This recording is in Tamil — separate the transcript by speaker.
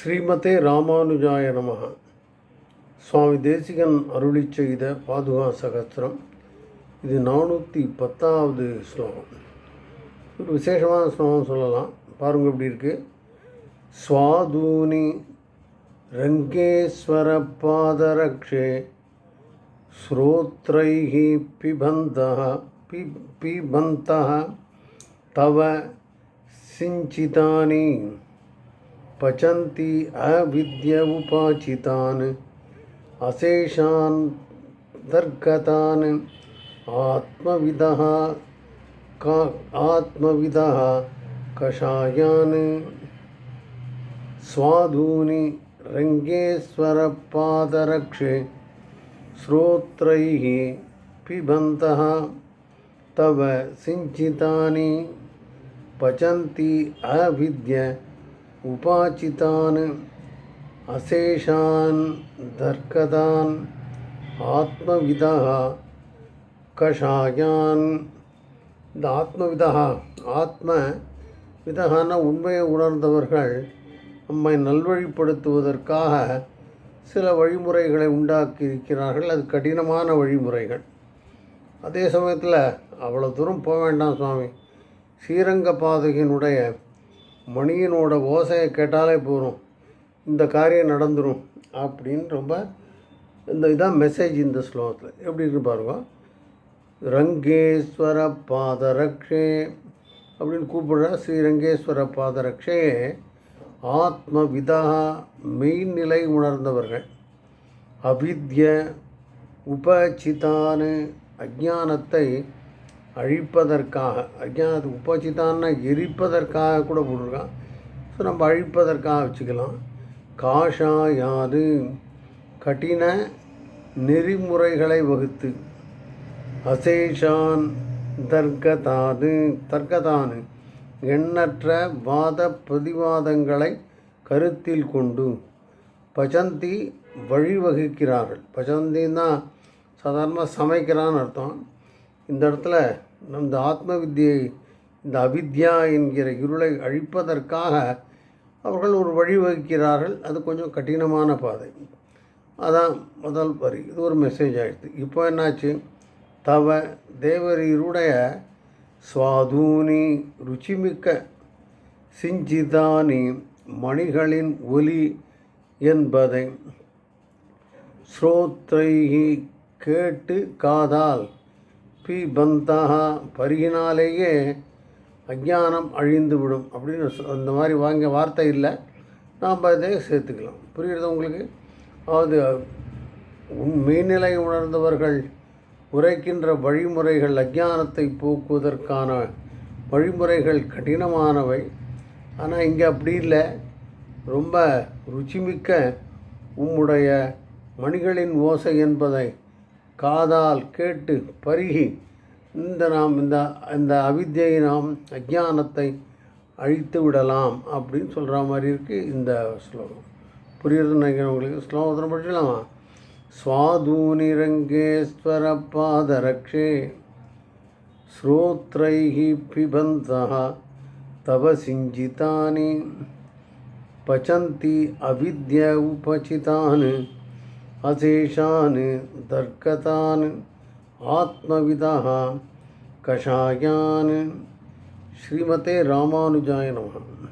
Speaker 1: ஸ்ரீமதே ராமானுஜாய நமக. சுவாமி தேசிகன் அருளி செய்த பாதுகா சகஸ்திரம். இது நானூற்றி பத்தாவது ஸ்லோகம். ஒரு விசேஷமான ஸ்லோகம் சொல்லலாம். பாருங்க எப்படி இருக்குது சுவாதூனி ரங்கேஸ்வர பாதரக்ஷே ஸ்ரோத்ரைஹி பிபந்தः பி பிபந்தः தவ சிஞ்சிதானி. पचन्ति अविद्य उपाचितान्, अशेषान् दर्गतान्। आत्मविदः का, आत्मविदः कषायान्। स्वाधूनि रङ्गेश्वरपादरक्षे श्रोत्रैः पिबन्तः, तव सिञ्चितानि। पचन्ति अविद्य உபாச்சிதான் அசேஷான் தர்க்கதான் ஆத்மவிதா கஷாயான். இந்த ஆத்மவிதா ஆத்ம விதகான உண்மையை உணர்ந்தவர்கள் நம்மை நல்வழிப்படுத்துவதற்காக சில வழிமுறைகளை உண்டாக்கி இருக்கிறார்கள் அது கடினமான வழிமுறைகள். அதே சமயத்தில் அவ்வளோ தூரம் போக வேண்டாம் சுவாமி. ஸ்ரீரங்க பாதகினுடைய மணியனோட ஓசையை கேட்டாலே போகும் இந்த காரியம் நடந்துடும் அப்படின்னு ரொம்ப இந்த இதான் மெசேஜ் இந்த ஸ்லோகத்தில். எப்படி இருக்கு பாருங்க. ரங்கேஸ்வர பாதரக்ஷே அப்படின்னு கூப்பிடுற. ஸ்ரீரங்கேஸ்வர பாதரக்ஷே ஆத்மவிதா மெய்நிலை உணர்ந்தவர்கள். அவித்ய உபசிதானு அஜானத்தை அழிப்பதற்காக அது உபசிதான்னா எரிப்பதற்காக கூட போட்டிருக்கான். ஸோ நம்ம அழிப்பதற்காக வச்சுக்கலாம். காஷாயாது கடின நெறிமுறைகளை வகுத்து அசேஷான் தர்க்கதாது தர்க்கதானு எண்ணற்ற வாத பிரதிவாதங்களை கருத்தில் கொண்டு பஜந்தி வழிவகுக்கிறார்கள். பஜந்தின்னா சாதாரணமாக சமைக்கிறான்னு அர்த்தம். இந்த இடத்துல இந்த ஆத்ம வித்தியை இந்த அவித்யா என்கிற இருளை அழிப்பதற்காக அவர்கள் ஒரு வழி வகுக்கிறார்கள். அது கொஞ்சம் கடினமான பாதை. அதான் முதல் வரி. இது ஒரு மெசேஜ் ஆகிடுது இப்போ என்னாச்சு? தவ தேவரீருடைய சுவாதூனி ருச்சிமிக்க சிஞ்சிதானி மணிகளின் ஒலி என்பதை ஸ்ரோத்ரைகி கேட்டு காதால் பி பருகினாலேயே அஜானம் அழிந்துவிடும் அப்படின்னு சொ- அந்த மாதிரி வாங்க வார்த்தை இல்லை. நாம் அதை சேர்த்துக்கலாம். புரிகிறது உங்களுக்கு? அதாவது மெய்நிலை உணர்ந்தவர்கள் உரைக்கின்ற வழிமுறைகள் அஜானத்தை போக்குவதற்கான வழிமுறைகள் கடினமானவை. ஆனால் இங்கே அப்படி இல்லை. ரொம்ப ருச்சிமிக்க உம்முடைய மணிகளின் ஓசை என்பதை காதால் கேட்டு பருகி இந்த நாம் இந்த இந்த அவித்யை நாம் அஜானத்தை அழித்து விடலாம் அப்படின்னு சொல்கிற மாதிரி இருக்குது இந்த ஸ்லோகம் புரியுறதுன்னு நினைக்கிறேன் உங்களுக்கு ஸ்லோகத்தை படிச்சலாமா स्वाधूनिरङ्गेश्वर पादरक्षे श्रोत्रैः पिबन्तः तव सिञ्जितानि पचन्ति अविद्य उपचितान् अशेषान् दर्कतान् आत्मविदः कषायान्। श्रीमते रामानुजाय नमः।